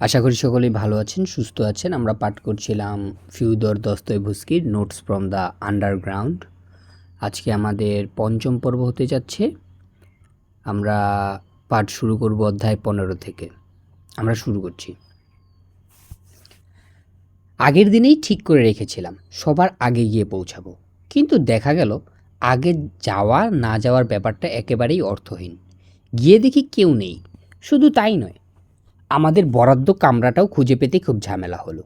আশা করি সকলেই ভালো আছেন, সুস্থ আছেন। আমরা পাঠ করছিলাম ফিউদর দস্তয়ভুস্কির নোটস ফ্রম দ্য আন্ডারগ্রাউন্ড আজকে আমাদের পঞ্চম পর্ব হতে যাচ্ছে। আমরা পাঠ শুরু করব অধ্যায় পনেরো থেকে। আমরা শুরু করছি। আগের দিনেই ঠিক করে রেখেছিলাম, সবার আগে গিয়ে পৌঁছাবো। কিন্তু দেখা গেল, আগে যাওয়া না যাওয়ার ব্যাপারটা একেবারেই অর্থহীন। গিয়ে দেখি কেউ নেই, শুধু তাই নয় আমাদের বরাদ্দ কামরাটাও খুঁজে পেতে খুব ঝামেলা হলো।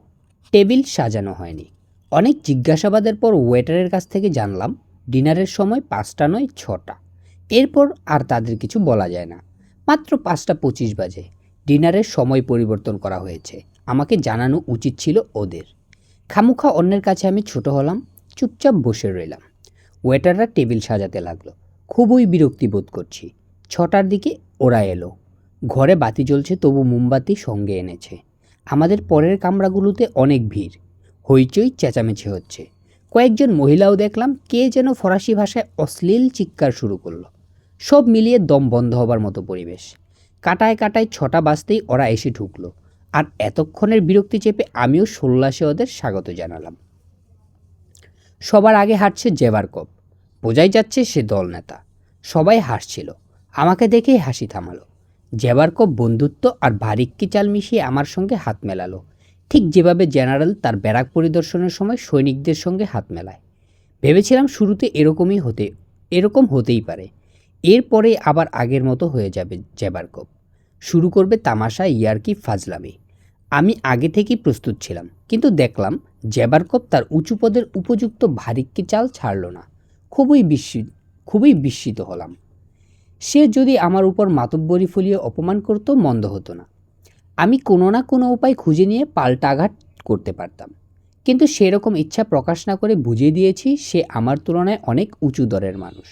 টেবিল সাজানো হয়নি। অনেক জিজ্ঞাসাবাদের পর ওয়েটারের কাছ থেকে জানলাম, ডিনারের সময় পাঁচটা নয়, ছটা। এরপর আর তাদের কিছু বলা যায় না। মাত্র পাঁচটা পঁচিশ বাজে। ডিনারের সময় পরিবর্তন করা হয়েছে। আমাকে জানানো উচিত ছিল ওদের। খামুখা অন্যের কাছে আমি ছোট হলাম, চুপচাপ বসে রইলাম। ওয়েটাররা টেবিল সাজাতে লাগল। খুবই বিরক্তি বোধ করছি। ছটার দিকে ওরা এলো। ঘরে বাতি জ্বলছে, তবু মোমবাতি সঙ্গে এনেছে। আমাদের পরের কামরাগুলোতে অনেক ভিড়। হইচই চেঁচামেচি হচ্ছে। কয়েকজন মহিলাও দেখলাম কে যেন ফরাসি ভাষায় অশ্লীল চিৎকার শুরু করল। সব মিলিয়ে দম বন্ধ হবার মতো পরিবেশ। কাটায় কাটায় ছটা বাজতেই ওরা এসে ঢুকলো। আর এতক্ষণের বিরক্তি চেপে আমিও সোল্লাসে ওদের স্বাগত জানালাম। সবার আগে হাঁটছে জেবারকপ বোঝাই যাচ্ছে সে দলনেতা। সবাই হাসছিল। আমাকে দেখেই হাসি থামালো। জেবারকপ বন্ধুত্ব আর বারিক্কি চাল মিশিয়ে আমার সঙ্গে হাত মেলালো। ঠিক যেভাবে জেনারেল তার ব্যারাক পরিদর্শনের সময় সৈনিকদের সঙ্গে হাত মেলায়। ভেবেছিলাম শুরুতে এরকমই হতে, এরকম হতেই পারে। এরপরে আবার আগের মতো হয়ে যাবে জেবারকপ শুরু করবে তামাশা, ইয়ার্কি, ফাজলামি। আমি আগে থেকেই প্রস্তুত ছিলাম, কিন্তু দেখলাম জেবারকপ তার উঁচু পদের উপযুক্ত ভারিক্কি চাল ছাড়ল না। খুবই বিস্মিত খুবই বিস্মিত হলাম। সে যদি আমার উপর মাতব্বরি ফুলিয়ে অপমান করত, মন্দ হতো না। আমি কোনো না কোনো উপায় খুঁজে নিয়ে পাল্টা আঘাত করতে পারতাম। কিন্তু সেরকম ইচ্ছা প্রকাশ না করে বুঝিয়ে দিয়েছি, সে আমার তুলনায় অনেক উঁচু দরের মানুষ।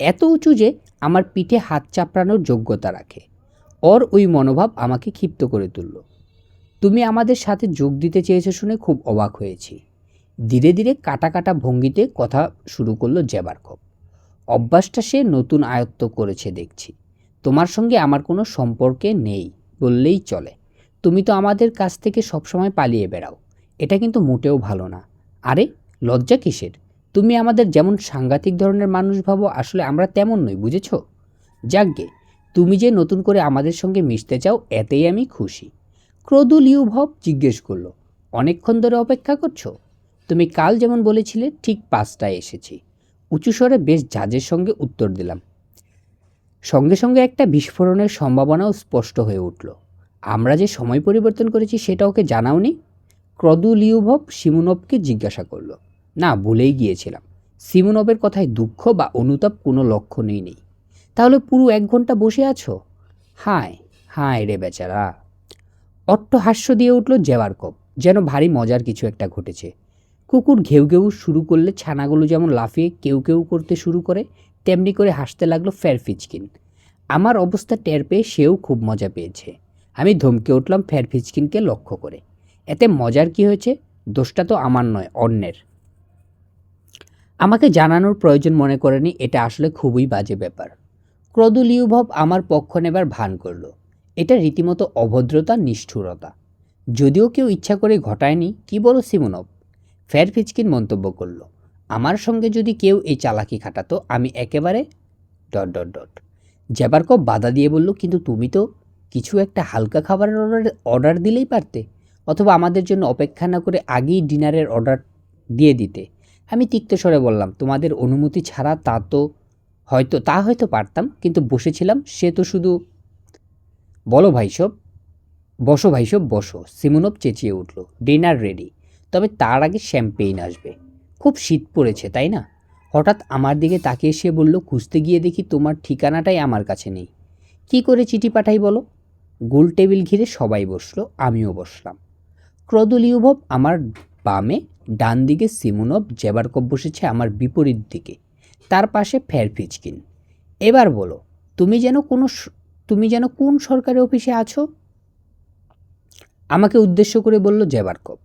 এত উঁচু যে আমার পিঠে হাত চাপড়ানোর যোগ্যতা রাখে। ওর ওই মনোভাব আমাকে ক্ষিপ্ত করে তুলল। তুমি আমাদের সাথে যোগ দিতে চেয়েছো শুনে খুব অবাক হয়েছি। ধীরে ধীরে কাটা কাটা ভঙ্গিতে কথা শুরু করল জেবারকপ। অভ্যাসটা সে নতুন আয়ত্ত করেছে দেখছি। তোমার সঙ্গে আমার কোনো সম্পর্কে নেই বললেই চলে। তুমি তো আমাদের কাছ থেকে সবসময় পালিয়ে বেড়াও। এটা কিন্তু মোটেও ভালো না। আরে, লজ্জা কিসের? তুমি আমাদের যেমন সাংঘাতিক ধরনের মানুষ ভাবো, আসলে আমরা তেমন নই, বুঝেছ? যাকগে, তুমি যে নতুন করে আমাদের সঙ্গে মিশতে চাও, এতেই আমি খুশি। ক্রদুল ইউভব জিজ্ঞেস করল, অনেকক্ষণ ধরে অপেক্ষা করছ? তুমি কাল যেমন বলেছিলে, ঠিক পাঁচটায় এসেছি। উঁচু স্বরে বেশ জাজের সঙ্গে উত্তর দিলাম। সঙ্গে সঙ্গে একটা বিস্ফোরণের সম্ভাবনাও স্পষ্ট হয়ে উঠল। আমরা যে সময় পরিবর্তন করেছি সেটা ওকে জানাওনি। ক্রদুলিউভব সিমুনবকে জিজ্ঞাসা করল। না, ভুলেই গিয়েছিলাম। সিমুনবের কথায় দুঃখ বা অনুতাপ কোনো লক্ষ্য নেই। তাহলে পুরো এক ঘণ্টা বসে আছো? হায় হায় রে বেচারা। অট্ট হাস্য দিয়ে উঠল জেওয়ারকপ যেন ভারী মজার কিছু একটা ঘটেছে। কুকুর ঘেউ ঘেউ শুরু করলে ছানাগুলো যেমন লাফিয়ে কেউ কেউ করতে শুরু করে, তেমনি করে হাসতে লাগল ফেরফিচকিন আমার অবস্থা টের পেয়ে সেও খুব মজা পেয়েছে। আমি ধমকে উঠলাম ফেরফিচকিনকে লক্ষ্য করে। এতে মজার কি হয়েছে? দোষটা তো আমার নয়, অন্যের। আমাকে জানানোর প্রয়োজন মনে করেনি, এটা আসলে খুবই বাজে ব্যাপার। ক্রদুলিউভব আমার পক্ষ নেবার ভান করল। এটা রীতিমতো অভদ্রতা, নিষ্ঠুরতা। যদিও কেউ ইচ্ছা করে ঘটায়নি, কি বলো সিমনব? ফের ফিচকিন মন্তব্য করল, আমার সঙ্গে যদি কেউ এই চালাকি খাটাতো, আমি একেবারে ডট ডট ডট। জ্যাবারকপ বাধা দিয়ে বলল, কিন্তু তুমি তো কিছু একটা হালকা খাবারের অর্ডার অর্ডার দিলেই পারতে। অথবা আমাদের জন্য অপেক্ষা না করে আগেই ডিনারের অর্ডার দিয়ে দিতে। আমি তিক্ত স্বরে বললাম, তোমাদের অনুমতি ছাড়া তা তো হয়তো, তা হয়তো পারতাম, কিন্তু বসেছিলাম, সে তো শুধু বলো ভাইসব, বসো ভাইসব, বসো। সিমুনব চেঁচিয়ে উঠল, ডিনার রেডি। তবে তার আগে শ্যাম্পেইন আসবে। খুব শীত পড়েছে, তাই না? হঠাৎ আমার দিকে তাকিয়ে সে বলল, খুঁজতে গিয়ে দেখি তোমার ঠিকানাটাই আমার কাছে নেই। কি করে চিঠি পাঠাই বলো? গোল টেবিল ঘিরে সবাই বসল, আমিও বসলাম। ক্রদুলিউভব আমার বামে, ডান দিকে সিমুনব জেবারকপ বসেছে আমার বিপরীত দিকে। তার পাশে ফেরফিচকিন এবার বলো, তুমি যেন কোনো তুমি যেন কোন সরকারি অফিসে আছো? আমাকে উদ্দেশ্য করে বলল জেবারকপ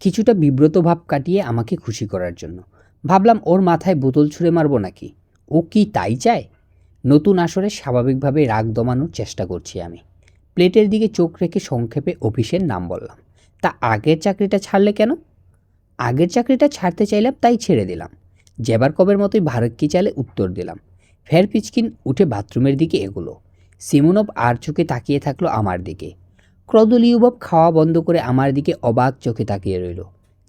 কিছুটা বিব্রত ভাব কাটিয়ে আমাকে খুশি করার জন্য। ভাবলাম, ওর মাথায় বোতল ছুঁড়ে মারবো নাকি? ও কি তাই চায়? নতুন আসরে স্বাভাবিকভাবে রাগ দমানোর চেষ্টা করছি আমি। প্লেটের দিকে চোখ রেখে সংক্ষেপে অফিসের নাম বললাম, তা আগের চাকরিটা ছাড়লে কেন? আগের চাকরিটা ছাড়তে চাইলাম, তাই ছেড়ে দিলাম। জেবার কবের মতোই ভারতকি চালে উত্তর দিলাম। ফের পিচকিন উঠে বাথরুমের দিকে এগুলো। সিমনব আর চোখে তাকিয়ে থাকল আমার দিকে। ক্রদলীয়বব খাওয়া বন্ধ করে আমার দিকে অবাক চোখে তাকিয়ে রইল।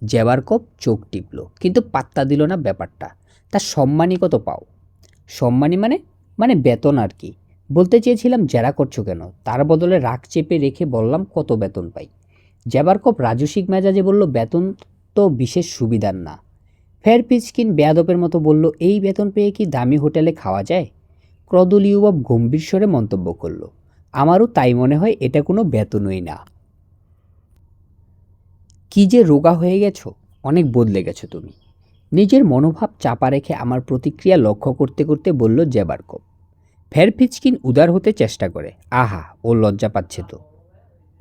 জেবার কপ চোখ টিপল, কিন্তু পাত্তা দিল না ব্যাপারটা। তার সম্মানই কত পাও? সম্মানী মানে? মানে বেতন আর কি? বলতে চেয়েছিলাম, জেরা করছ কেন? তার বদলে রাগ চেপে রেখে বললাম, কত বেতন পাই? জেবার কপ রাজসিক মেজাজে বলল, বেতন তো বিশেষ সুবিধার না। ফের পিচকিন বেয়াদপের মতো বলল, এই বেতন পেয়ে কি দামি হোটেলে খাওয়া যায়? ক্রদলীয়বাব গম্ভীর স্বরে মন্তব্য করল আমারও তাই মনে হয় এটা কোনো বেতনই না। কি যে রোগা হয়ে গেছো, অনেক বদলে গেছো তুমি। নিজের মনোভাব চাপা রেখে আমার প্রতিক্রিয়া লক্ষ্য করতে করতে বলল জেবারকপ ফের পিচকিন উদার হতে চেষ্টা করে। আহা, ও লজ্জা পাচ্ছে তো।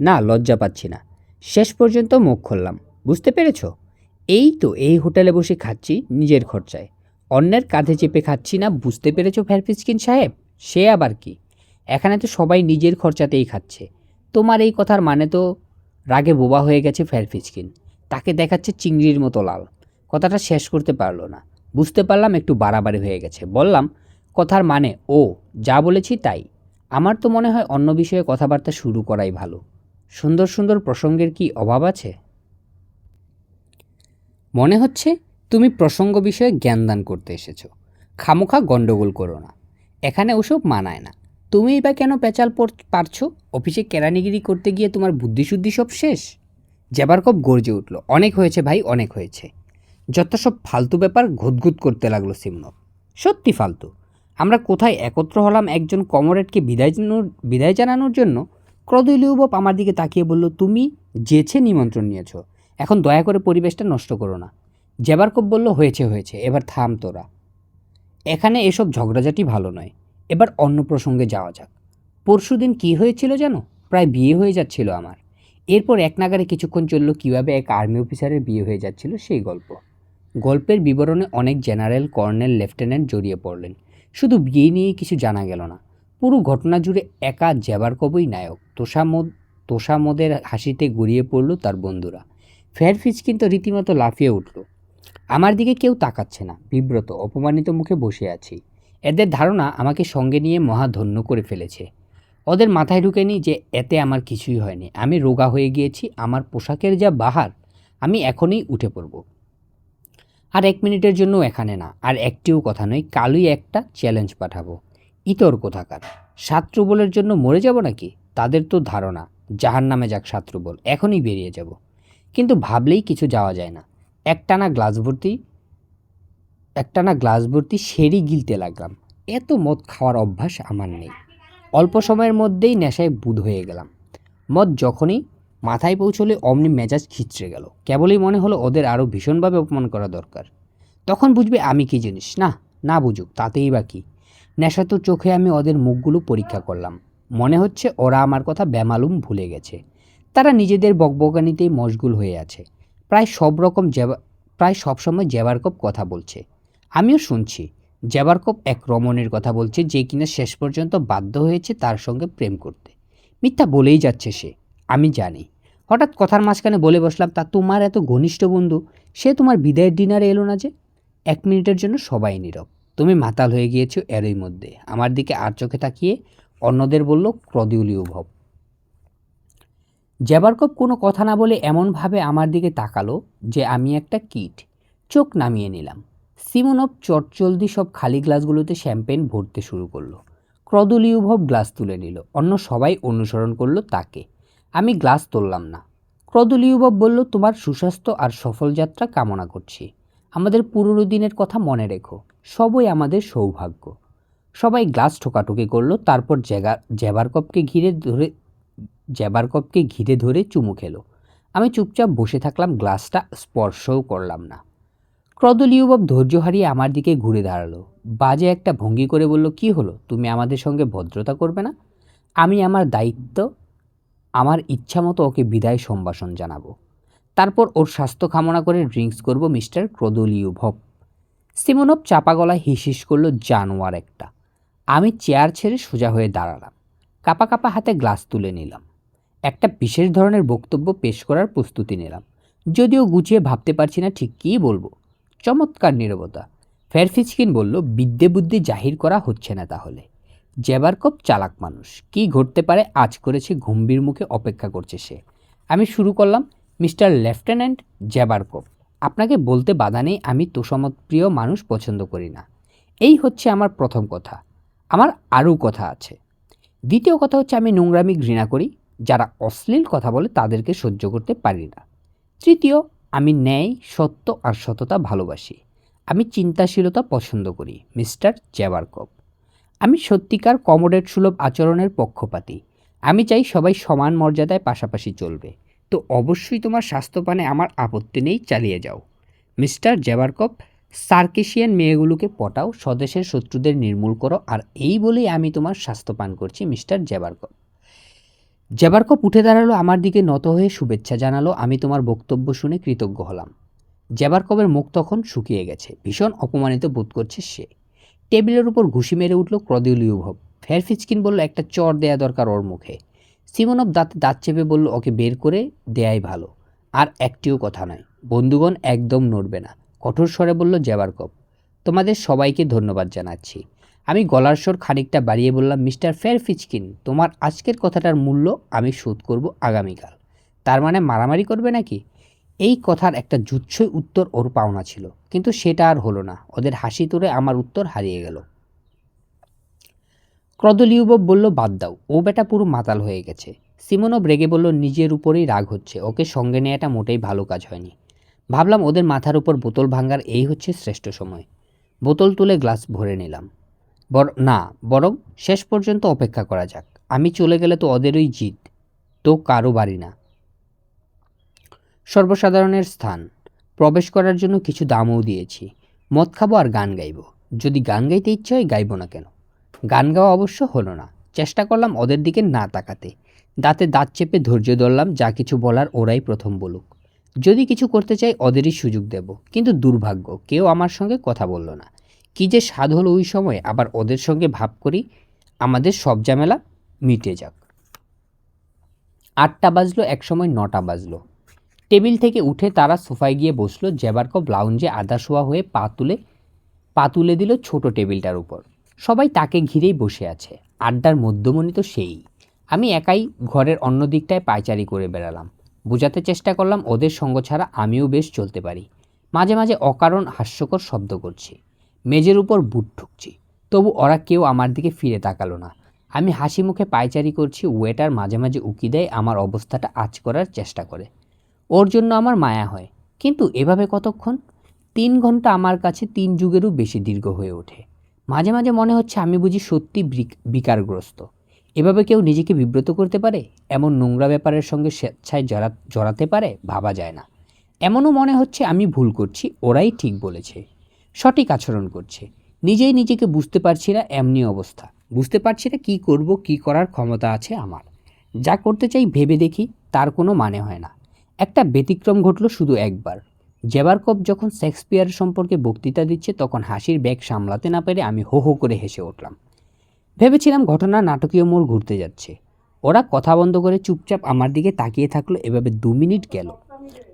না, লজ্জা পাচ্ছি না। শেষ পর্যন্ত মুখ খুললাম। বুঝতে পেরেছ? এই তো এই হোটেলে বসে খাচ্ছি নিজের খরচায়। অন্যের কাঁধে চেপে খাচ্ছি না, বুঝতে পেরেছ ফেরপিচকিন সাহেব? সে আবার কি? এখানে তো সবাই নিজের খরচাতেই খাচ্ছে। তোমার এই কথার মানে তো রাগে বোবা হয়ে গেছে ফেরফিচকিন তাকে দেখাচ্ছে চিংড়ির মতো লাল। কথাটা শেষ করতে পারল না। বুঝতে পারলাম একটু বাড়াবাড়ি হয়ে গেছে। বললাম, কথার মানে ও, যা বলেছি তাই। আমার তো মনে হয় অন্য বিষয়ে কথাবার্তা শুরু করাই ভালো। সুন্দর সুন্দর প্রসঙ্গের কি অভাব আছে? মনে হচ্ছে তুমি প্রসঙ্গ বিষয়ে জ্ঞানদান করতে এসেছ। খামোখা গণ্ডগোল করো না। এখানে ওসব মানায় না। তুমিই বা কেন পেঁচাল পারছ? অফিসে কেরানিগিরি করতে গিয়ে তোমার বুদ্ধিশুদ্ধি সব শেষ? জেবারকপ গর্জে উঠল, অনেক হয়েছে ভাই, অনেক হয়েছে। যত সব ফালতু ব্যাপার ঘুতঘুত করতে লাগল সিমনব সত্যি ফালতু। আমরা কোথায় একত্র হলাম একজন কমরেডকে বিদায় বিদায় জানানোর জন্য? ক্রদলীয়বপ আমার দিকে তাকিয়ে বলল, তুমি যেছে নিমন্ত্রণ নিয়েছ। এখন দয়া করে পরিবেশটা নষ্ট করো না। জেবারকপ বলল, হয়েছে হয়েছে। এবার থাম তোরা। এখানে এসব ঝগড়াঝাটি ভালো নয়। এবার অন্য প্রসঙ্গে যাওয়া যাক। পরশুদিন কী হয়েছিল জানো? প্রায় বিয়ে হয়ে যাচ্ছিল আমার। এরপর এক নাগারে কিছুক্ষণ চলল কীভাবে এক আর্মি অফিসারের বিয়ে হয়ে যাচ্ছিল সেই গল্প। গল্পের বিবরণে অনেক জেনারেল, কর্নেল, লেফটেন্যান্ট জড়িয়ে পড়লেন। শুধু বিয়ে নিয়ে কিছু জানা গেল না। পুরো ঘটনা জুড়ে একা জেবারকবই নায়ক। তোষামদ, তোষামদের হাসিতে গড়িয়ে পড়ল তার বন্ধুরা। ফেয়ারফিচ কিন্তু রীতিমতো লাফিয়ে উঠল। আমার দিকে কেউ তাকাচ্ছে না। বিব্রত, অপমানিত মুখে বসে আছি। এদের ধারণা আমাকে সঙ্গে নিয়ে মহা ধন্য করে ফেলেছে। ওদের মাথায় ঢুকেনি যে এতে আমার কিছুই হয়নি। আমি রোগা হয়ে গিয়েছি, আমার পোশাকের যা বাহার, আমি এখনই উঠে পড়ব। আর এক মিনিটের জন্য এখানে না, আর একটিও কথা নয়, কালই একটা চ্যালেঞ্জ পাঠাবো। ইতর কোথাকার? সাত্রুবলের জন্য মরে যাব নাকি? তাদের তো ধারণা। জাহান নামে যাক সাত্রুবল এখনই বেরিয়ে যাব। কিন্তু ভাবলেই কিছু যাওয়া যায় না। একটানা গ্লাস ভর্তি একটানা গ্লাস ভর্তি সেরি গিলতে লাগলাম। এত মদ খাওয়ার অভ্যাস আমার নেই। অল্প সময়ের মধ্যেই নেশায় বুধ হয়ে গেলাম। মদ যখনই মাথায় পৌঁছলে অমনি মেজাজ খিচড়ে গেল। কেবলই মনে হলো ওদের আরও ভীষণভাবে অপমান করা দরকার। তখন বুঝবে আমি কি জিনিস? না না বুঝুক, তাতেই বা কী? নেশা তো চোখে আমি ওদের মুখগুলো পরীক্ষা করলাম। মনে হচ্ছে ওরা আমার কথা বেমালুম ভুলে গেছে। তারা নিজেদের বকবকানিতেই মশগুল হয়ে আছে। প্রায় সব রকম জেবা প্রায় সবসময় জেবারকপ কথা বলছে। আমিও শুনছি জেবারকপ এক রমণের কথা বলছে যে কিনা শেষ পর্যন্ত বাধ্য হয়েছে তার সঙ্গে প্রেম করতে। মিথ্যা বলেই যাচ্ছে সে, আমি জানি। হঠাৎ কথার মাঝখানে বলে বসলাম, তা তোমার এত ঘনিষ্ঠ বন্ধু, সে তোমার বিদায়ের ডিনারে এলো না যে? এক মিনিটের জন্য সবাই নীরব। তুমি মাতাল হয়ে গিয়েছো এরই মধ্যে। আমার দিকে আর চোখে তাকিয়ে অন্যদের বলল ক্রদিউলীয় ভব। জ্যাবারকপ কোনো কথা না বলে এমনভাবে আমার দিকে তাকালো যে আমি একটা কিট। চোখ নামিয়ে নিলাম। সিমনব চটচলদি সব খালি গ্লাসগুলোতে শ্যাম্পেন ভরতে শুরু করল। ক্রদলীয়ভব গ্লাস তুলে নিল। অন্য সবাই অনুসরণ করল তাকে। আমি গ্লাস তুললাম না। ক্রদলীয়ভব বলল, তোমার সুস্বাস্থ্য আর সফল যাত্রা কামনা করছি। আমাদের পুরনো দিনের কথা মনে রেখো। সবই আমাদের সৌভাগ্য। সবাই গ্লাস ঠোকাঠুকি করল, তারপর জেগা জেবারকপকে ঘিরে ধরে জেবারকপকে ঘিরে ধরে চুমু খেলো। আমি চুপচাপ বসে থাকলাম, গ্লাসটা স্পর্শও করলাম না। ক্রদলীয়বাব ধৈর্য হারিয়ে আমার দিকে ঘুরে দাঁড়াল। বাজে একটা ভঙ্গি করে বলল, কি হলো? তুমি আমাদের সঙ্গে ভদ্রতা করবে না? আমি আমার দায়িত্ব, আমার ইচ্ছা মতো ওকে বিদায় সম্ভাষণ জানাব। তারপর ওর স্বাস্থ্য কামনা করে ড্রিঙ্কস করব মিস্টার ক্রদলীয়ভব সিমনব চাপা গলায় হিস হিস করল, জানোয়ার একটা। আমি চেয়ার ছেড়ে সোজা হয়ে দাঁড়ালাম। কাপা কাপা হাতে গ্লাস তুলে নিলাম। একটা বিশেষ ধরনের বক্তব্য পেশ করার প্রস্তুতি নিলাম। যদিও গুছিয়ে ভাবতে পারছি না ঠিক কী বলব। চমৎকার নীরবতা। ফেরফিচকিন বলল, বিদ্যে বুদ্ধি জাহির করা হচ্ছে না তাহলে। জেবারকপ চালাক মানুষ। কি ঘটতে পারে আজ করেছে গম্ভীর মুখে অপেক্ষা করছে সে। আমি শুরু করলাম, মিস্টার লেফটেন্যান্ট জেবারকপ আপনাকে বলতে বাধা নেই, আমি তোষমতপ্রিয় মানুষ পছন্দ করি না। এই হচ্ছে আমার প্রথম কথা। আমার আরও কথা আছে। দ্বিতীয় কথা হচ্ছে, আমি নোংরামি ঘৃণা করি। যারা অশ্লীল কথা বলে তাদেরকে সহ্য করতে পারি না। তৃতীয় আমি ন্যায়, সত্য আর সততা ভালোবাসি। আমি চিন্তাশীলতা পছন্দ করি, মিস্টার জেবারকপ আমি সত্যিকার কমোডেট সুলভ আচরণের পক্ষপাতী। আমি চাই সবাই সমান মর্যাদায় পাশাপাশি চলবে। তো অবশ্যই তোমার স্বাস্থ্যপানে আমার আপত্তি নেই, চালিয়ে যাও। মিস্টার জেবারকপ সার্কেশিয়ান মেয়েগুলোকে পটাও, স্বদেশের শত্রুদের নির্মূল করো, আর এই বলেই আমি তোমার স্বাস্থ্যপান করছি, মিস্টার জেবারকপ জেবারকপ উঠে দাঁড়াল আমার দিকে নত হয়ে শুভেচ্ছা জানালো, আমি তোমার বক্তব্য শুনে কৃতজ্ঞ হলাম। জেবারকপের মুখ তখন শুকিয়ে গেছে, ভীষণ অপমানিত বোধ করছে সে। টেবিলের উপর ঘুষি মেরে উঠল ক্রদিউলিউভব ফেরফিচকিন বলল, একটা চর দেয়া দরকার ওর মুখে। সিমনব দাঁতে দাঁত চেপে বলল, ওকে বের করে দেয়াই ভালো। আর একটিও কথা নয়, বন্ধুগণ একদম নড়বে না। কঠোর স্বরে বলল জেবারকপ তোমাদের সবাইকে ধন্যবাদ জানাচ্ছি। আমি গলার স্বর খানিকটা বাড়িয়ে বললাম, মিস্টার ফেরফিচকিন, তোমার আজকের কথাটার মূল্য আমি শোধ করব আগামীকাল। তার মানে মারামারি করবে নাকি? এই কথার একটা জুচ্ছই উত্তর ওর পাওনা ছিল, কিন্তু সেটা আর হলো না। ওদের হাসি তুলে আমার উত্তর হারিয়ে গেল। ক্রদলিউবব বলল, বাদ দাও, ও বেটা পুরো মাতাল হয়ে গেছে। সিমনব ব্রেগে বলল, নিজের উপরেই রাগ হচ্ছে, ওকে সঙ্গে নেওয়াটা মোটেই ভালো কাজ হয়নি। ভাবলাম, ওদের মাথার উপর বোতল ভাঙার এই হচ্ছে শ্রেষ্ঠ সময়। বোতল তুলে গ্লাস ভরে নিলাম। না, বরং শেষ পর্যন্ত অপেক্ষা করা যাক। আমি চলে গেলে তো ওদেরই জিত, তো কারও বাড়ি না। সর্বসাধারণের স্থান। প্রবেশ করার জন্য কিছু দামও দিয়েছি। মদ খাব আর গান গাইবো। যদি গান গাইতে ইচ্ছে হয়, গাইবো না কেন? গান গাওয়া অবশ্য হলো না। চেষ্টা করলাম ওদের দিকে না তাকাতে। দাঁতে দাঁত চেপে ধৈর্য ধরলাম, যা কিছু বলার ওরাই প্রথম বলুক। যদি কিছু করতে চাই, ওদেরই সুযোগ দেব। কিন্তু দুর্ভাগ্য, কেউ আমার সঙ্গে কথা বলল না। কি যে স্বাদ হলো ওই সময়, আবার ওদের সঙ্গে ভাব করি, আমাদের সব ঝামেলা মিটে যাক। আটটা বাজলো, একসময় নটা বাজলো। টেবিল থেকে উঠে তারা সোফায় গিয়ে বসল জেবারকপ লাউঞ্জে আদা শোয়া হয়ে পা তুলে পা তুলে দিল ছোট টেবিলটার উপর। সবাই তাকে ঘিরেই বসে আছে, আড্ডার মধ্যমণি তো সেই। আমি একাই ঘরের অন্য দিকটায় পায়চারি করে বেড়ালাম। বোঝাতে চেষ্টা করলাম, ওদের সঙ্গ ছাড়া আমিও বেশ চলতে পারি। মাঝে মাঝে অকারণ হাস্যকর শব্দ করছি। মেজের উপর বুট ঠুকছি তবু ওরা কেউ আমার দিকে ফিরে তাকালো না। আমি হাসি মুখে পায়চারি করছি, ওয়েটার মাঝে মাঝে উকি দেয়, আমার অবস্থাটা আজ করার চেষ্টা করে। ওর জন্য আমার মায়া হয়। কিন্তু এভাবে কতক্ষণ? তিন ঘণ্টা আমার কাছে তিন যুগেরও বেশি দীর্ঘ হয়ে ওঠে। মাঝে মাঝে মনে হচ্ছে আমি বুঝি সত্যি বিকারগ্রস্ত। এভাবে কেউ নিজেকে বিব্রত করতে পারে? এমন নোংরা ব্যাপারের সঙ্গে স্বেচ্ছায় জড়া জড়াতে পারে? ভাবা যায় না। এমনও মনে হচ্ছে আমি ভুল করছি, ওরাই ঠিক বলেছে। সঠিক আচরণ করছে। নিজেই নিজেকে বুঝতে পারছি না, এমনি অবস্থা। বুঝতে পারছি না কী করব, কী করার ক্ষমতা আছে আমার। যা করতে চাই ভেবে দেখি, তার কোনো মানে হয় না। একটা ব্যতিক্রম ঘটলো শুধু একবার। জেবারকপ যখন শেক্সপিয়ার সম্পর্কে বক্তৃতা দিচ্ছে, তখন হাসির ব্যাগ সামলাতে না পেরে আমি হো হো করে হেসে উঠলাম। ভেবেছিলাম ঘটনা নাটকীয় মোড় ঘুরতে যাচ্ছে। ওরা কথা বন্ধ করে চুপচাপ আমার দিকে তাকিয়ে থাকল, এভাবে দু মিনিট গেল।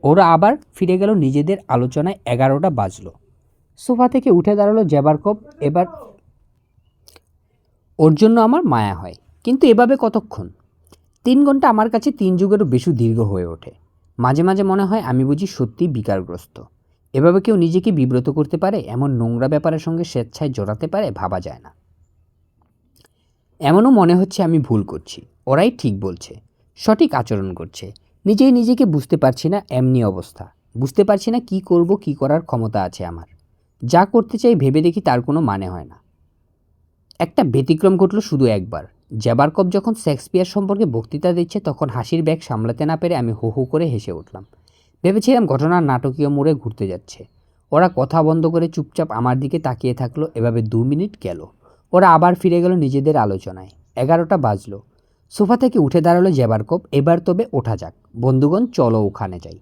ওরা আবার ফিরে গেল, নিজেদের আলোচনায় এগারোটা বাজলো। সোফা থেকে উঠে দাঁড়াল জেবারকপ এবার ওর জন্য আমার মায়া হয়। কিন্তু এভাবে কতক্ষণ? তিন ঘণ্টা আমার কাছে তিন যুগেরও বেশি দীর্ঘ হয়ে ওঠে। মাঝে মাঝে মনে হয় আমি বুঝি সত্যি বিকারগ্রস্ত। এভাবে কেউ নিজেকে বিব্রত করতে পারে? এমন নোংরা ব্যাপারের সঙ্গে স্বেচ্ছায় জড়াতে পারে? ভাবা যায় না। এমনও মনে হচ্ছে আমি ভুল করছি। ওরাই ঠিক বলছে। সঠিক আচরণ করছে। নিজেই নিজেকে বুঝতে পারছি না এমনি অবস্থা। বুঝতে পারছি না কি করব, কি করার ক্ষমতা আছে আমার। যা করতে চাই ভেবে দেখি তার কোনো মানে হয় না। একটা ব্যতিক্রম ঘটলো শুধু একবার। জ্যাবারকপ যখন শেক্সপিয়ার সম্পর্কে বক্তৃতা দিচ্ছে, তখন হাসির ব্যাগ সামলাতে না পেরে আমি হো হো করে হেসে উঠলাম। ভেবেছিলাম ঘটনার নাটকীয় মোড়ে ঘুরতে যাচ্ছে। ওরা কথা বন্ধ করে চুপচাপ আমার দিকে তাকিয়ে থাকল, এভাবে দু মিনিট গেল। ওরা আবার ফিরে গেল নিজেদের আলোচনায়। এগারোটা বাজলো। সোফা থেকে উঠে দাঁড়াল জেবারকপ এবার তবে ওঠা যাক। বন্ধুগণ, চলো ওখানে যাই।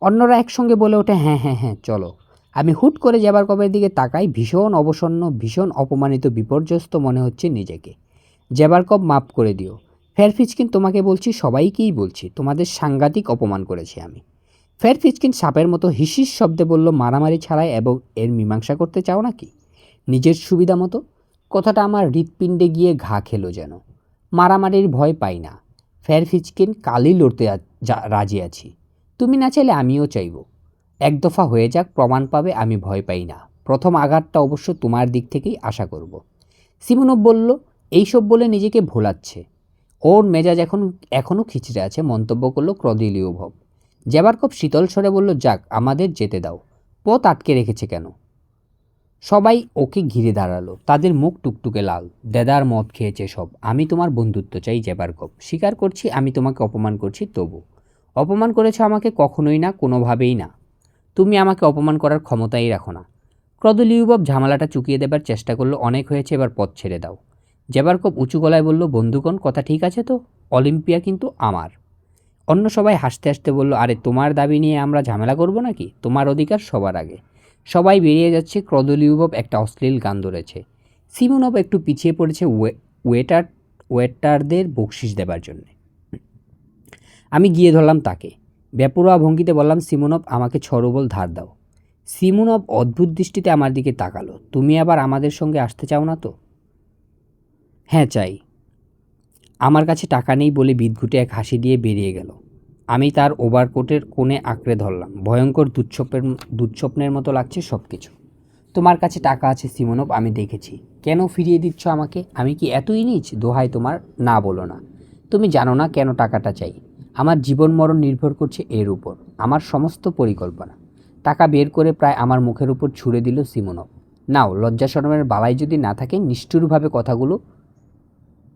অন্যরা একসঙ্গে বলে ওঠে হ্যাঁ হ্যাঁ হ্যাঁ চলো। আমি হুট করে জেবারকপের দিকে তাকাই, ভীষণ অবসন্ন, ভীষণ অপমানিত, বিপর্যস্ত মনে হচ্ছে নিজেকে। জেবারকপ মাপ করে দিও। ফের ফিচকিন তোমাকে বলছি, সবাইকেই বলছি, তোমাদের সাংঘাতিক অপমান করেছি আমি। ফের ফিচকিন সাপের মতো হিসিস শব্দে বলল, মারামারি ছাড়াই এবং এর মীমাংসা করতে চাও নাকি? নিজের সুবিধা মতো? কথাটা আমার হৃৎপিণ্ডে গিয়ে ঘা খেলো যেন। মারামারির ভয় পাই না। ফের ফিচকিন কালই লড়তে রাজি আছি। তুমি না চাইলে আমিও চাইব। এক দফা হয়ে যাক, প্রমাণ পাবে, আমি ভয় পাই না। প্রথম আঘাতটা অবশ্য তোমার দিক থেকেই আশা করব। সিমনব বলল এইসব বলে নিজেকে ভোলাচ্ছে। ওর মেজাজ এখন, এখনও খিচড়ে আছে, মন্তব্য করল ক্রদিলীয় ভব জ্যাবারকপ শীতল স্বরে বলল, যাক, আমাদের যেতে দাও। পথ আটকে রেখেছে কেন? সবাই ওকে ঘিরে দাঁড়াল। তাদের মুখ টুকটুকে লাল। দেদার মদ খেয়েছে সব। আমি তোমার বন্ধুত্ব চাই জ্যাবারকপ স্বীকার করছি, আমি তোমাকে অপমান করছি, তবু। অপমান করেছ আমাকে কখনোই না, কোনোভাবেই না। তুমি আমাকে অপমান করার ক্ষমতাই রাখো না। ক্রদলিউবব ঝামেলাটা চুকিয়ে দেবার চেষ্টা করল, অনেক হয়েছে, এবার পথ ছেড়ে দাও। জেবারকপ উঁচু গলায় বলল, বন্ধুগণ, কথা ঠিক আছে তো? অলিম্পিয়া কিন্তু আমার। অন্য সবাই হাসতে হাসতে বলল, আরে, তোমার দাবি নিয়ে আমরা ঝামেলা করব নাকি? তোমার অধিকার সবার আগে। সবাই বেরিয়ে যাচ্ছে ক্রদলিউবব একটা অশ্লীল গান ধরেছে। সিমনব একটু পিছিয়ে পড়েছে ওয়ে, ওয়েটার, ওয়েটারদের বকশিস দেবার জন্যে। আমি গিয়ে ধরলাম তাকে। বেপরোয়া ভঙ্গিতে বললাম, সিমনব, আমাকে ছড়বল ধার দাও। সিমনব অদ্ভুত দৃষ্টিতে আমার দিকে তাকালো। তুমি আবার আমাদের সঙ্গে আসতে চাও না তো? হ্যাঁ চাই। আমার কাছে টাকা নেই বলে বিদঘুটে এক হাসি দিয়ে বেরিয়ে গেল। আমি তার ওভারকোটের কোণে আঁকড়ে ধরলাম। ভয়ঙ্কর দুঃস্বপ্নের দুঃস্বপ্নের মতো লাগছে সব কিছু তোমার কাছে টাকা আছে, সিমনব, আমি দেখেছি। কেন ফিরিয়ে দিচ্ছ আমাকে? আমি কি এতই নিচ? দোহাই তোমার, না বলো না। তুমি জানো না কেন টাকাটা চাই। আমার জীবন মরণ নির্ভর করছে এর উপর, আমার সমস্ত পরিকল্পনা। টাকা বের করে প্রায় আমার মুখের উপর ছুড়ে দিল সিমনব নাও, লজ্জা শরমের বালাই যদি না থাকে, নিষ্ঠুরভাবে কথাগুলো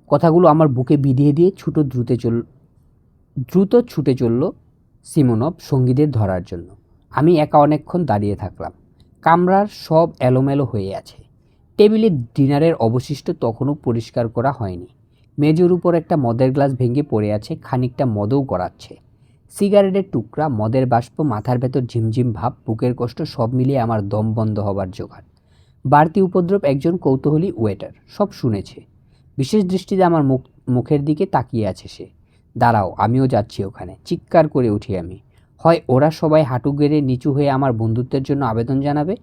কথাগুলো আমার বুকে বিধিয়ে দিয়ে ছুটো দ্রুতে চল, দ্রুত ছুটে চলল সিমনব সঙ্গীদের ধরার জন্য। আমি একা অনেকক্ষণ দাঁড়িয়ে থাকলাম। কামরার সব এলোমেলো হয়ে আছে। টেবিলে ডিনারের অবশিষ্ট তখনও পরিষ্কার করা হয়নি। মেজের উপর একটা মদের গ্লাস ভেঙে পড়ে আছে, খানিকটা মদও গড়াচ্ছে। সিগারেটের টুকরা, মদের বাষ্প, মাথার ভেতর ঝিমঝিম ভাব, বুকের কষ্ট, সব মিলিয়ে আমার দম বন্ধ হবার জোগাড়। বাড়তি উপদ্রব একজন কৌতূহলী ওয়েটার, সব শুনেছে। বিশেষ দৃষ্টিতে আমার মুখ, মুখের দিকে তাকিয়ে আছে সে। দাঁড়াও, আমিও যাচ্ছি ওখানে, চিৎকার করে উঠি আমি। হয় ওরা সবাই হাঁটু গেড়ে নিচু হয়ে আমার বন্ধুত্বের জন্য আবেদন জানাবে,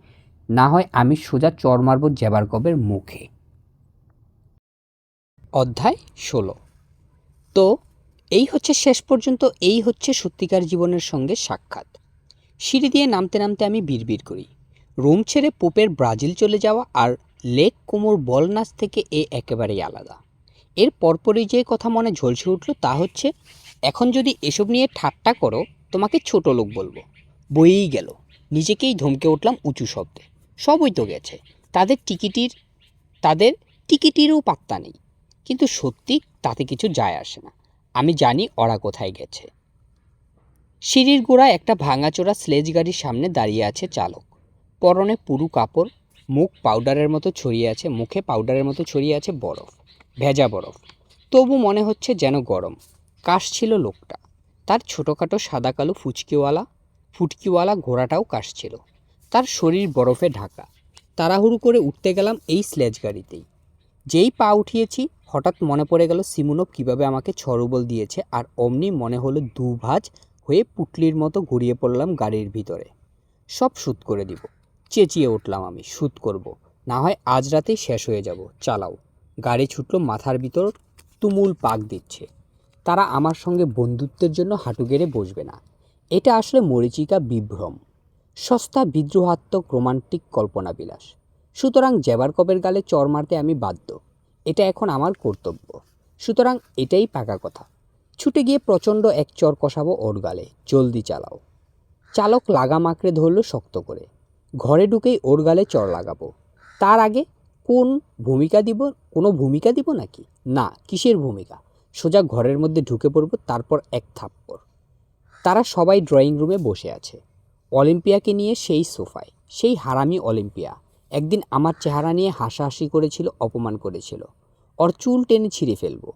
না হয় আমি সোজা চর মারব জেবারকবের মুখে। অধ্যায় ষোলো। তো এই হচ্ছে শেষ পর্যন্ত, এই হচ্ছে সত্যিকার জীবনের সঙ্গে সাক্ষাৎ। সিঁড়ি দিয়ে নামতে নামতে আমি বিড়বিড় করি। রোম ছেড়ে পোপের ব্রাজিল চলে যাওয়া আর লেক কোমর বল নাচ থেকে এ একেবারেই আলাদা। এর পরপরই যে কথা মনে ঝলসে উঠল তা হচ্ছে, এখন যদি এসব নিয়ে ঠাট্টা করো, তোমাকে ছোট লোক বলব। বইয়েই গেল। নিজেকেই ধমকে উঠলাম উঁচু শব্দে। সবই তো গেছে। তাদের টিকিটির, তাদের টিকিটিরও পাত্তা নেই। কিন্তু সত্যি তাতে কিছু যায় আসে না। আমি জানি ওরা কোথায় গেছে। সিঁড়ির গোড়ায় একটা ভাঙাচোরা স্লেজ গাড়ির সামনে দাঁড়িয়ে আছে চালক। পরনে পুরু কাপড়, মুখ পাউডারের মতো ছড়িয়ে আছে, মুখে পাউডারের মতো ছড়িয়ে আছে বরফ, ভেজা বরফ। তবু মনে হচ্ছে যেন গরম। কাশ ছিল লোকটা। তার ছোটোখাটো সাদা কালো ফুচকিওয়ালা, ফুটকিওয়ালা ঘোড়াটাও কাশ ছিল। তার শরীর বরফে ঢাকা। তাড়াহুড়ো করে উঠতে গেলাম এই স্লেজ গাড়িতেই। যেই পা উঠিয়েছি, হঠাৎ মনে পড়ে গেল সিমুনব কীভাবে আমাকে ছড়বল দিয়েছে আর অমনি মনে হলো দুভাজ হয়ে পুটলির মতো ঘুরিয়ে পড়লাম গাড়ির ভিতরে। সব শুট করে দিব। চেঁচিয়ে উঠলাম আমি শুট করব। না হয় আজ রাতেই শেষ হয়ে যাব। চালাও। গাড়ি ছুটলো মাথার ভিতর, তুমুল পাক দিচ্ছে। তারা আমার সঙ্গে বন্ধুত্বের জন্য হাঁটু গেড়ে বসবে না। এটা আসলে মরিচিকা বিভ্রম। সস্তা বিদ্রোহাত্মক রোমান্টিক কল্পনাবিলাস। সুতরাং জ্যাবারকপের গালে চর মারতে আমি বাধ্য। এটা এখন আমার কর্তব্য। সুতরাং এটাই পাকা কথা। ছুটে গিয়ে প্রচণ্ড এক চর কষাবো ওর গালে। জলদি চালাও। চালক লাগাম আঁকড়ে ধরলো শক্ত করে। ঘরে ঢুকেই ওর গালে চর লাগাবো। তার আগে কোন ভূমিকা দিব, কোনো ভূমিকা দিব নাকি? না, কিসের ভূমিকা? সোজা ঘরের মধ্যে ঢুকে পড়ব, তারপর এক থাপ্পড়। তারা সবাই ড্রয়িং রুমে বসে আছে। অলিম্পিয়াকে নিয়ে সেই সোফায়, সেই হারামি অলিম্পিয়া। একদিন আমার চেহারা নিয়ে হাসাহাসি করেছিল, অপমান করেছিল। ওর চুল টেনে ছিঁড়ে ফেলব।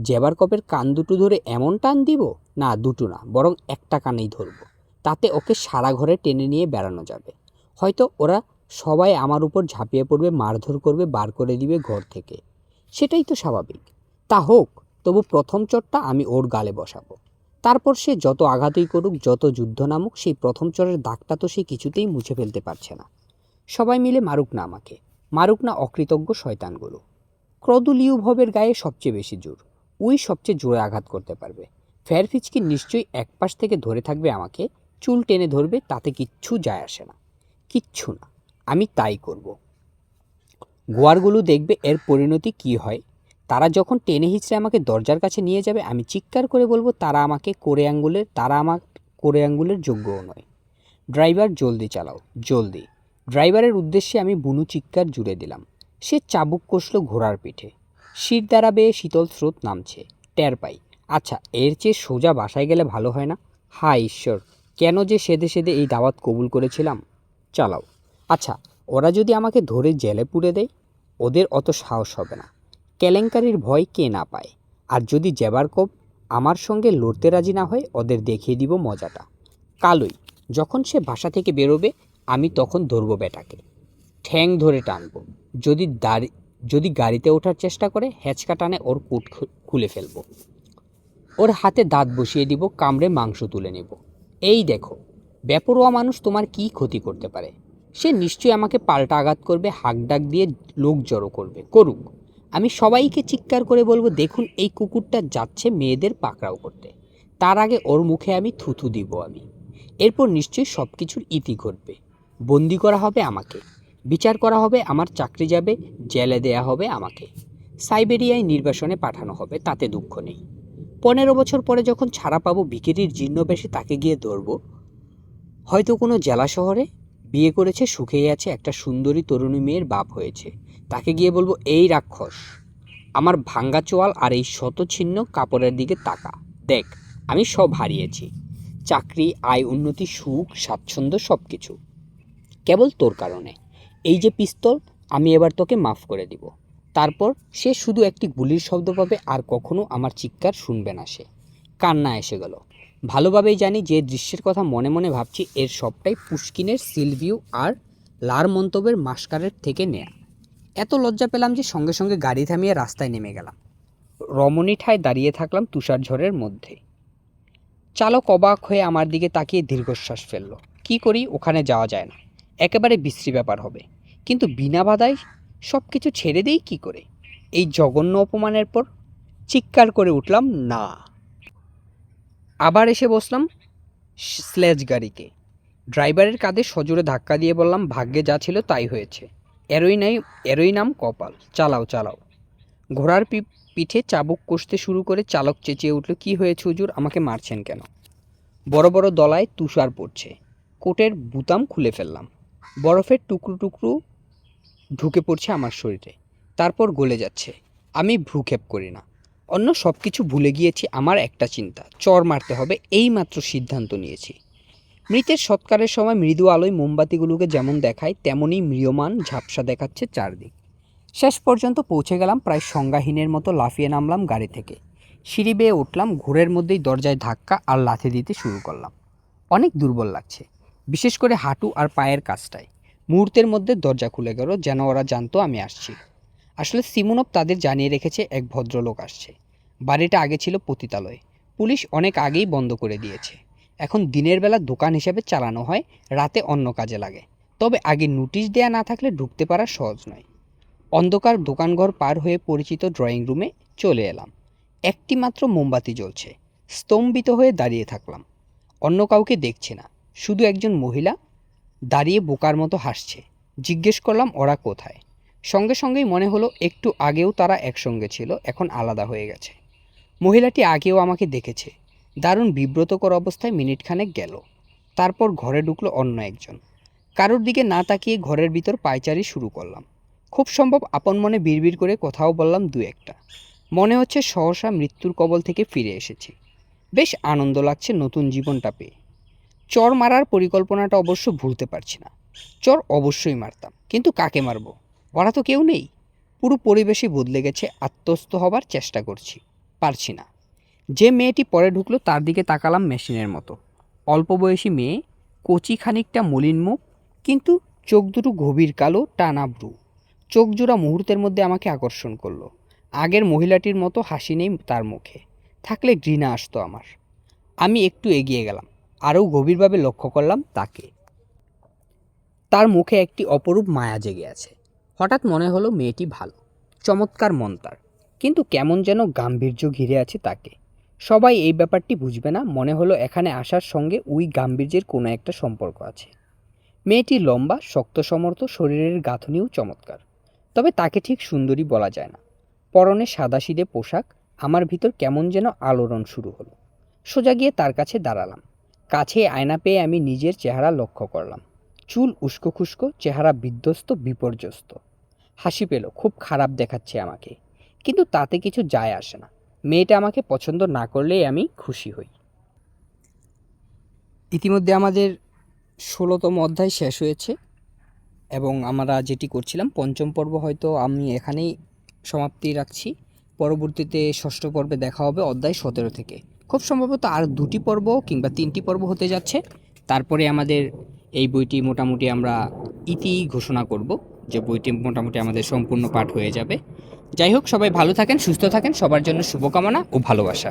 জেবার কপের কান দুটো ধরে এমন টান দিব? না, দুটো না, বরং একটা কানেই ধরবো। তাতে ওকে সারা ঘরে টেনে নিয়ে বেড়ানো যাবে। হয়তো ওরা সবাই আমার উপর ঝাঁপিয়ে পড়বে, মারধর করবে, বার করে দিবে ঘর থেকে। সেটাই তো স্বাভাবিক। তা হোক, তবু প্রথম চোরটা আমি ওর গালে বসাবো। তারপর সে যত আঘাতই করুক, যত যুদ্ধ নামুক, সেই প্রথম চরের দাগটা তো সে কিছুতেই মুছে ফেলতে পারছে না। সবাই মিলে মারুক না আমাকে। মারুক না অকৃতজ্ঞ শয়তানগুলো। ক্রদুলিউ ভবের গায়ে সবচেয়ে বেশি জোর। উই সবচেয়ে জোরে আঘাত করতে পারবে। ফেয়ারফিচকি নিশ্চয়ই এক পাশ থেকে ধরে থাকবে আমাকে, চুল টেনে ধরবে, তাতে কিচ্ছু যায় আসে না। কিচ্ছু না। আমি তাই করব। গোয়ারগুলো দেখবে এর পরিণতি কি হয়। তারা যখন টেনে হিচড়ে আমাকে দরজার কাছে নিয়ে যাবে, আমি চিৎকার করে বলব, তারা আমাকে কোরে আঙ্গুলের, তারা আমার কোরে আঙ্গুলের যোগ্যও নয়। ড্রাইভার, জলদি চালাও, জলদি। ড্রাইভারের উদ্দেশ্যে আমি বুনু চিৎকার জুড়ে দিলাম। সে চাবুক কষল ঘোড়ার পিঠে। শির দ্বারা বেয়ে শীতল স্রোত নামছে। টের পাই। আচ্ছা এর চেয়ে সোজা বাসায় গেলে ভালো হয় না? হায় ঈশ্বর, কেন যে সেদে সেদে এই দাওয়াত কবুল করেছিলাম? চালাও। আচ্ছা ওরা যদি আমাকে ধরে জেলে পুড়ে দেয়? ওদের অত সাহস হবে না। কেলেঙ্কারির ভয় কে না পায়? আর যদি জেবার কোপ আমার সঙ্গে লড়তে রাজি না হয়, ওদের দেখিয়ে দিব মজাটা। কালই, যখন সে বাসা থেকে বেরোবে আমি তখন ধরবো বেটাকে। ঠ্যাং ধরে টানবো। যদি দাড়ি, যদি গাড়িতে ওঠার চেষ্টা করে, হেঁচকা টানে ওর কুট খুলে ফেলব। ওর হাতে দাঁত বসিয়ে দিব, কামড়ে মাংস তুলে নেব। এই দেখো, বেপরোয়া মানুষ তোমার কি ক্ষতি করতে পারে? সে নিশ্চয়ই আমাকে পাল্টা আঘাত করবে হাক ডাক দিয়ে লোক জড়ো করবে। করুক। আমি সবাইকে চিৎকার করে বলব, দেখুন, এই কুকুরটা যাচ্ছে মেয়েদের পাকড়াও করতে। তার আগে ওর মুখে আমি থুথু দিব আমি। এরপর নিশ্চয়ই সব কিছুর ইতি ঘটবে। বন্দি করা হবে আমাকে। বিচার করা হবে, আমার চাকরি যাবে, জেলে দেয়া হবে আমাকে। সাইবেরিয়ায় নির্বাসনে পাঠানো হবে, তাতে দুঃখ নেই। পনেরো বছর পরে যখন ছাড়া পাবো, বিকিরির জীর্ণ বেশে তাকে গিয়ে ধরবো। হয়তো কোনো জেলা শহরে বিয়ে করেছে, সুখেই আছে, একটা সুন্দরী তরুণী মেয়ের বাপ হয়েছে। তাকে গিয়ে বলব, এই রাক্ষস, আমার ভাঙ্গা চোয়াল আর এই শতছিন্ন কাপড়ের দিকে তাকা। দেখ, আমি সব হারিয়েছি। চাকরি, আয়, উন্নতি, সুখ, স্বাচ্ছন্দ্য সব কিছু কেবল তোর কারণে। এই যে পিস্তল, আমি এবার তোকে মাফ করে দিব। তারপর সে শুধু একটি গুলির শব্দ পাবে আর কখনো আমার চিৎকার শুনবে না সে। কান্না এসে গেল। ভালোভাবেই জানি যে দৃশ্যের কথা মনে মনে ভাবছি, এর সবটাই পুষ্কিনের সিলভিউ আর লার মন্তব্যের মাস্কারের থেকে নেয়া। এত লজ্জা পেলাম যে সঙ্গে সঙ্গে গাড়ি থামিয়ে রাস্তায় নেমে গেলাম। রমণী ঠায় দাঁড়িয়ে থাকলাম তুষার ঝড়ের মধ্যে। চালক অবাক হয়ে আমার দিকে তাকিয়ে দীর্ঘশ্বাস ফেলল। কি করি? ওখানে যাওয়া যায় না। একেবারে বিশ্রী ব্যাপার হবে। কিন্তু বিনা বাধায় সব কিছু ছেড়ে দেই কি করে? এই জঘন্য অপমানের পর চিৎকার করে উঠলাম, না। আবার এসে বসলাম স্লেজ গাড়িকে ড্রাইভারের কাঁধে সজোরে ধাক্কা দিয়ে বললাম, ভাগ্যে যা ছিল তাই হয়েছে। এরই নাই, এরই নাম কপাল। চালাও চালাও। ঘোড়ার পিঠে চাবুক কষতে শুরু করে চালক চেঁচিয়ে উঠল, কি হয়েছে হুজুর? আমাকে মারছেন কেন? বড় বড় দলায় তুষার পড়ছে। কোটের বুতাম খুলে ফেললাম। বরফের টুকরো টুকরো ঢুকে পড়ছে আমার শরীরে। তারপর গলে যাচ্ছে। আমি ভ্রুক্ষেপ করি না। অন্য সব কিছু ভুলে গিয়েছি আমার একটা চিন্তা। চর মারতে হবে এই মাত্র সিদ্ধান্ত নিয়েছি। মৃতের সৎকারের সময় মৃদু আলোয় মোমবাতিগুলোকে যেমন দেখায়, তেমনই ম্রিয়মান ঝাপসা দেখাচ্ছে চারদিক। শেষ পর্যন্ত পৌঁছে গেলাম প্রায় সংজ্ঞাহীনের মতো লাফিয়ে নামলাম গাড়ি থেকে। সিঁড়ি বেয়ে উঠলাম, ঘোরের মধ্যেই দরজায় ধাক্কা আর লাথি দিতে শুরু করলাম। অনেক দুর্বল লাগছে। বিশেষ করে হাঁটু আর পায়ের কাজটায় মুহূর্তের মধ্যে দরজা খুলে গেল, যেন ওরা জানতো আমি আসছি। আসলে সিমুনব তাদের জানিয়ে রেখেছে, এক ভদ্রলোক আসছে। বাড়িটা আগে ছিল পতিতালয়। পুলিশ অনেক আগেই বন্ধ করে দিয়েছে। এখন দিনের বেলা দোকান হিসেবে চালানো হয়, রাতে অন্য কাজে লাগে। তবে আগে নোটিশ দেয়া না থাকলে ঢুকতে পারা সহজ নয়। অন্ধকার দোকানঘর পার হয়ে পরিচিত ড্রয়িং রুমে চলে এলাম। একটি মাত্র মোমবাতি জ্বলছে। স্তম্ভিত হয়ে দাঁড়িয়ে থাকলাম। অন্য কাউকে দেখছি না। শুধু একজন মহিলা? দাঁড়িয়ে বোকার মতো হাসছে। জিজ্ঞেস করলাম, ওরা কোথায়? সঙ্গে সঙ্গেই মনে হলো, একটু আগেও তারা একসঙ্গে ছিল, এখন আলাদা হয়ে গেছে। মহিলাটি আগেও আমাকে দেখেছে। দারুণ বিব্রতকর অবস্থায় মিনিটখানেক গেল। তারপর ঘরে ঢুকলো অন্য একজন। কারোর দিকে না তাকিয়ে ঘরের ভিতর পায়চারি শুরু করলাম। খুব সম্ভব আপন মনে বিড়বিড় করে কথাও বললাম দু একটা। মনে হচ্ছে সহসা মৃত্যুর কবল থেকে ফিরে এসেছি। বেশ আনন্দ লাগছে নতুন জীবনটা পেয়ে। চর মারার পরিকল্পনাটা অবশ্য ভুলতে পারছি না। চর অবশ্যই মারতাম, কিন্তু কাকে মারবো? ওরা তো কেউ নেই। পুরো পরিবেশই বদলে গেছে, আত্মস্থ হবার চেষ্টা করছি। পারছি না। যে মেয়েটি পরে ঢুকলো, তার দিকে তাকালাম মেশিনের মতো। অল্প বয়সী মেয়ে, কচি খানিকটা মলিন মুখ, কিন্তু চোখ দুটো গভীর কালো, টানা ব্রু চোখ জোড়া মুহূর্তের মধ্যে আমাকে আকর্ষণ করল। আগের মহিলাটির মতো হাসি নেই তার মুখে। থাকলে ঘৃণা আসতো আমার। আমি একটু এগিয়ে গেলাম। আরও গভীরভাবে লক্ষ্য করলাম তাকে। তার মুখে একটি অপরূপ মায়া জেগে আছে। হঠাৎ মনে হলো মেয়েটি ভালো, চমৎকার মন তার কিন্তু কেমন যেন গাম্ভীর্য ঘিরে আছে তাকে। সবাই এই ব্যাপারটি বুঝবে না, মনে হলো এখানে আসার সঙ্গে ওই গাম্ভীর্যের কোনো একটা সম্পর্ক আছে। মেয়েটি লম্বা, শক্ত সমর্থ, শরীরের গাঁথনিও চমৎকার। তবে তাকে ঠিক সুন্দরী বলা যায় না। পরনে সাদাসিদে পোশাক, আমার ভিতর কেমন যেন আলোড়ন শুরু হলো। সোজা গিয়ে তার কাছে দাঁড়ালাম। কাছে আয়না পেয়ে আমি নিজের চেহারা লক্ষ্য করলাম। চুল উস্কো খুস্কো, চেহারা বিধ্বস্ত, বিপর্যস্ত। হাসি পেল, খুব খারাপ দেখাচ্ছে আমাকে। কিন্তু তাতে কিছু যায় আসে না। মেয়েটা আমাকে পছন্দ না করলেই আমি খুশি হই। ইতিমধ্যে আমাদের ষোলোতম অধ্যায় শেষ হয়েছে এবং আমরা যেটি করছিলাম, পঞ্চম পর্ব হয়তো আমি এখানেই সমাপ্তি রাখছি। পরবর্তীতে ষষ্ঠ পর্বে দেখা হবে অধ্যায় সতেরো থেকে। খুব সম্ভবত আর দুটি পর্ব কিংবা তিনটি পর্ব হতে যাচ্ছে। তারপরে আমাদের এই বইটি মোটামুটি আমরা ইতি ঘোষণা করব যে বইটি মোটামুটি আমাদের সম্পূর্ণ পাঠ হয়ে যাবে। যাই হোক, সবাই ভালো থাকেন, সুস্থ থাকেন, সবার জন্য শুভকামনা ও ভালোবাসা।